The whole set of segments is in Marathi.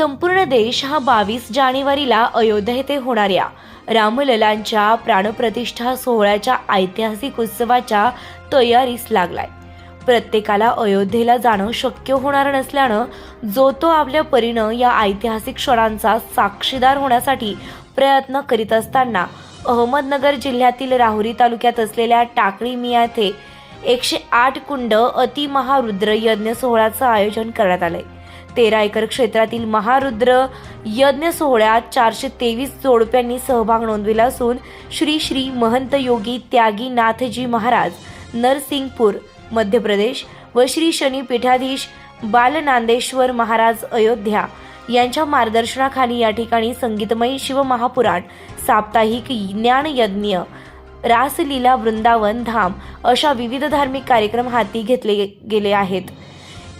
संपूर्ण देश हा बावीस जानेवारीला अयोध्या येथे होणाऱ्या रामललांच्या प्राणप्रतिष्ठा सोहळ्याच्या ऐतिहासिक उत्सवाच्या तयारीस लागलाय. प्रत्येकाला अयोध्येला जाणं शक्य होणार नसल्यानं जो तो आपल्या परीनं या ऐतिहासिक क्षणांचा साक्षीदार होण्यासाठी प्रयत्न करीत असताना अहमदनगर जिल्ह्यातील राहुरी तालुक्यात असलेल्या टाकळी मिया येथे एकशे आठ कुंड अतिमहारुद्र यज्ञ सोहळ्याचं आयोजन करण्यात आलंय. तेरा एकर क्षेत्रातील महारुद्र यज्ञ सोहळ्यात चारशे तेवीस जोडप्यांनी सहभाग नोंदविला असून श्री श्री महंत योगी त्यागी नाथजी महाराज नरसिंगपूर मध्य प्रदेश व श्री शनी पीठाधीश बालनांदेश्वर महाराज अयोध्या यांच्या मार्गदर्शनाखाली या ठिकाणी संगीतमयी शिवमहापुराण साप्ताहिक ज्ञानयज्ञ रासलीला वृंदावन धाम अशा विविध धार्मिक कार्यक्रम हाती घेतले गेले आहेत.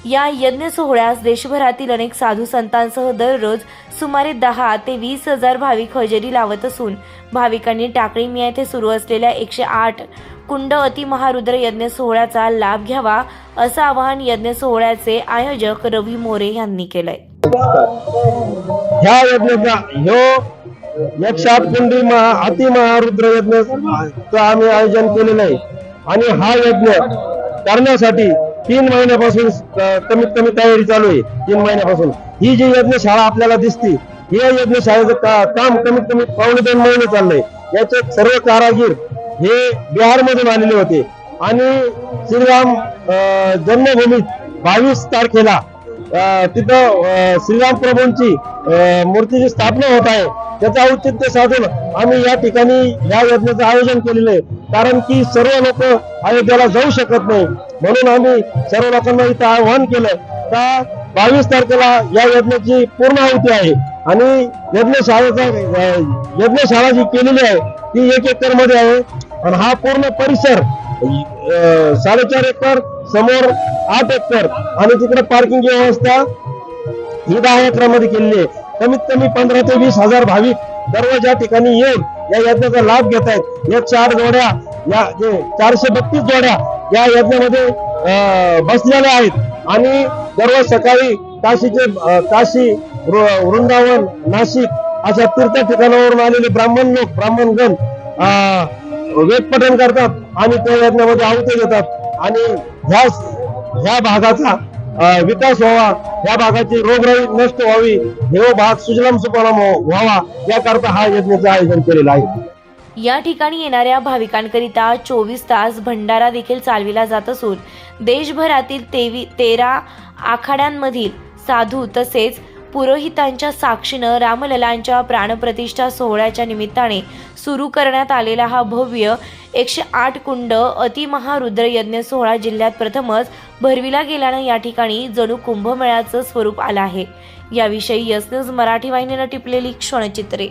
या यज्ञ सोहळ्यास देशभरातील अनेक साधू संतांसह दररोज सुमारे दहा ते वीस हजार भाविक हजेरी लावत असून भाविकांनी टाकळी मिया येथे सुरू असलेल्या एकशे आठ कुंड अतिमहारुद्र यज्ञ सोहळ्याचा लाभ घ्यावा असं आवाहन यज्ञ सोहळ्याचे आयोजक रवी मोरे यांनी केलंय. ह्या यज्ञाचा ह्यो कुंडी महा अति महारुद्र यज्ञ आम्ही आयोजन केलेलं आहे. आणि हा यज्ञ करण्यासाठी तीन महिन्यापासून कमीत कमी तयारी चालू आहे तीन महिन्यापासून. ही जी यज्ञशाळा आपल्याला दिसती या यज्ञशाळेचं का, काम कमीत कमी पावणे दोन महिने चाललंय. याचे सर्व कारागीर हे बिहार मधून आलेले होते. आणि श्रीराम अं, जन्मभूमीत बावीस तारखेला तिथं श्रीराम प्रभूंची मूर्तीची स्थापना होत आहे. त्याचं औचित्य साधून आम्ही या ठिकाणी या योजनेचं आयोजन केलेलं आहे. कारण की सर्व लोक अयोध्येला जाऊ शकत नाही. म्हणून आम्ही सर्व लोकांना इथं आवाहन केलं का बावीस तारखेला या योजनेची पूर्ण आहुती आहे. आणि यज्ञशाळेचा यज्ञशाळा जी केलेली आहे ती एक एकरमध्ये आहे. आणि हा पूर्ण परिसर साडेचार एकर समोर आठ एकर आणि तिकडे पार्किंग व्यवस्था ही दहा एकरामध्ये केलेली आहे. कमीत कमी पंधरा ते वीस हजार भाविक दररोज या ठिकाणी येऊन या यज्ञाचा लाभ घेत आहेत. या चार जोड्या या जे चारशे बत्तीस जोड्या या यज्ञामध्ये बसलेल्या आहेत. आणि दररोज सकाळी काशीचे काशी वृ- वृंदावन नाशिक अशा तीर्थ ठिकाणावरून आलेले ब्राह्मण लोक ब्राह्मणगण अं, करतात आणि त्या यज्ञामध्ये आहुती देतात. आणि ह्या ह्या भागाचा विकास व्हावा. या भागाची रोगराई नष्ट व्हावी. हे भाग सुजलाम सुपलाम व्हावा याकरता हा यज्ञाचं आयोजन केलेलं आहे. या ठिकाणी येणाऱ्या भाविकांकरिता चोवीस तास भंडारा देखील चालविला जात असून देशभरातील तेवी तेरा आखाड्यांमधील साधू तसेच पुरोहितांच्या साक्षीनं रामललांच्या प्राणप्रतिष्ठा सोहळ्याच्या निमित्ताने सुरू करण्यात आलेला हा भव्य एकशे आठ कुंड अतिमहारुद्र यज्ञ सोहळा जिल्ह्यात प्रथमच भरविला गेल्यानं या ठिकाणी जणू कुंभमेळ्याचं स्वरूप आलं आहे. याविषयी यस न्यूज मराठी वाहिनीनं टिपलेली क्षणचित्रे.